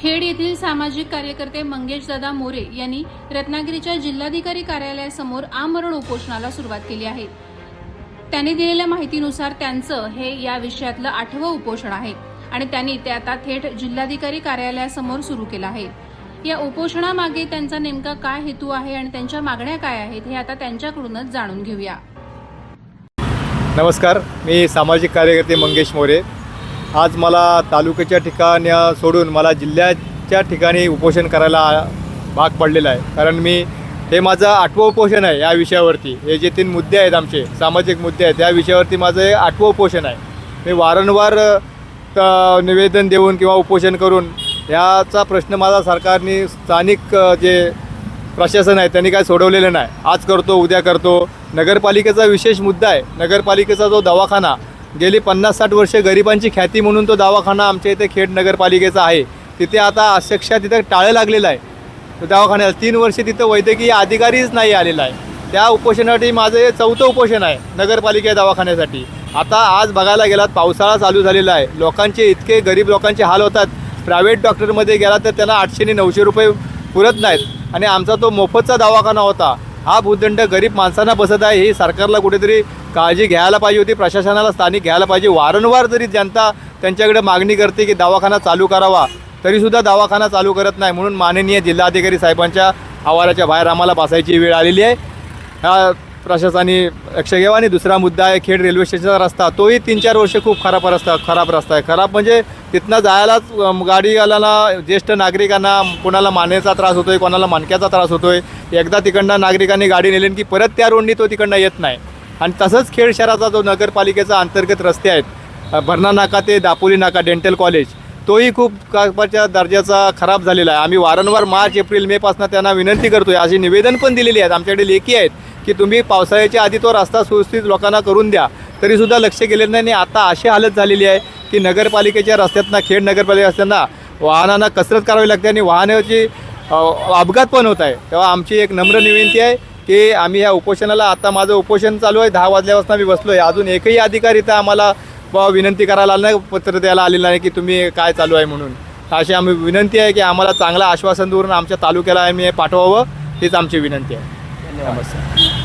खेड येथील सामाजिक कार्यकर्ते मंगेश दादा मोरे यांनी रत्नागिरीच्या जिल्हाधिकारी कार्यालयासमोर आमरण उपोषणाला सुरुवात केली आहे. त्यांनी दिलेल्या माहितीनुसार त्यांचं हे या विषयातलं आठवं उपोषण आहे आणि त्यांनी ते आता थेट जिल्हाधिकारी कार्यालयासमोर सुरू केलं आहे. या उपोषणामागे त्यांचा नेमका काय हेतू आहे आणि त्यांच्या मागण्या काय आहेत हे आता त्यांच्याकडूनच जाणून घेऊया. नमस्कार मी सामाजिक कार्यकर्ते मंगेश मोरे. आज मला तालुक्याच्या ठिकाणी सोडून मला जिल्ह्याच्या ठिकाणी उपोषण करायला भाग पडलेला आहे. कारण मी हे माझं आठवं उपोषण आहे या विषयावरती. हे जे तीन मुद्दे आहेत आमचे सामाजिक मुद्दे आहेत त्या विषयावरती माझं हे आठवं उपोषण आहे. मी वारंवार निवेदन देऊन किंवा उपोषण करून याचा प्रश्न माझा सरकारने स्थानिक जे प्रशासन आहे त्यांनी काय सोडवलेलं नाही. आज करतो उद्या करतो. नगरपालिकेचा विशेष मुद्दा आहे. नगरपालिकेचा जो दवाखाना गेली पन्नास साठ वर्षे गरिबांची ख्याती म्हणून तो दवाखाना आमच्या इथे खेड नगरपालिकेचा आहे. तिथे आता अक्षरशः तिथं टाळं लागलेलं आहे. तो दवाखान्याला तीन वर्षे तिथं वैद्यकीय अधिकारीच नाही आलेला आहे. त्या उपोषणासाठी माझं हे चौथं उपोषण आहे नगरपालिका दवाखान्यासाठी. आता आज बघायला गेलात पावसाळा चालू झालेला आहे. लोकांचे इतके गरीब लोकांचे हाल होतात. प्रायव्हेट डॉक्टरमध्ये गेला तर त्यांना आठशे आणि नऊशे रुपये पुरत नाहीत. आणि आमचा तो मोफतचा दवाखाना होता. हा भूदंड गरीब माणसांना बसत आहे. ही सरकारला कुठेतरी काळजी घ्यायला पाहिजे होती. प्रशासनाला स्थानिक घ्यायला पाहिजे. वारंवार जरी जनता त्यांच्याकडे मागणी करते की दवाखाना चालू करावा तरीसुद्धा दवाखाना चालू करत नाही म्हणून माननीय जिल्हाधिकारी साहेबांच्या आवाराच्या बाहेर आम्हाला बसायची वेळ आलेली आहे. ह्या प्रशासनाने लक्ष घ्यावं आणि दुसरा मुद्दा आहे खेड रेल्वे स्टेशनचा रस्ता. तोही तीन चार वर्ष खूप खराब रस्ता खराब रस्ता आहे. खराब म्हणजे तिथनं जायलाच गाडीवाल्याला ज्येष्ठ नागरिकांना कोणाला मानेचा त्रास होतोय कोणाला मानक्याचा त्रास होतोय. एकदा तिकडनं नागरिकांनी गाडी नेली की परत त्या रोडनी तो तिकडनं येत नाही. आणि तसंच खेड शहराचा जो नगरपालिकेचा अंतर्गत रस्ते आहेत भरणा नाका ते दापोली नाका डेंटल कॉलेज तोही खूप कापाच्या दर्जाचा खराब झालेला आहे. आम्ही वारंवार मार्च एप्रिल मेपासून त्यांना विनंती करतोय. अशी निवेदन पण दिलेली आहेत. आमच्याकडे लेखी आहेत. की तुम्ही पावसाळ्याच्या आधी तो रस्ता सुस्थित लोकांना करून द्या तरीसुद्धा लक्ष गेलेलं नाही आणि आता अशी हालत झालेली आहे की नगरपालिकेच्या रस्त्यातनं खेड नगरपालिका रस्त्यांना वाहनांना कसरत करावी लागते आणि वाहनाची अपघात पण होत आहे. तेव्हा आमची एक नम्र विनंती आहे की आम्ही ह्या उपोषणाला आता माझं उपोषण चालू आहे दहा वाजल्यापासून आम्ही बसलो आहे अजून एकही अधिकारी इथं आम्हाला विनंती करायला आला नाही पत्र द्यायला आलेलं नाही की तुम्ही काय चालू आहे म्हणून. अशी आम्ही विनंती आहे की आम्हाला चांगलं आश्वासन देऊन आमच्या तालुक्याला आम्ही पाठवावं हीच आमची विनंती आहे. नमस्कार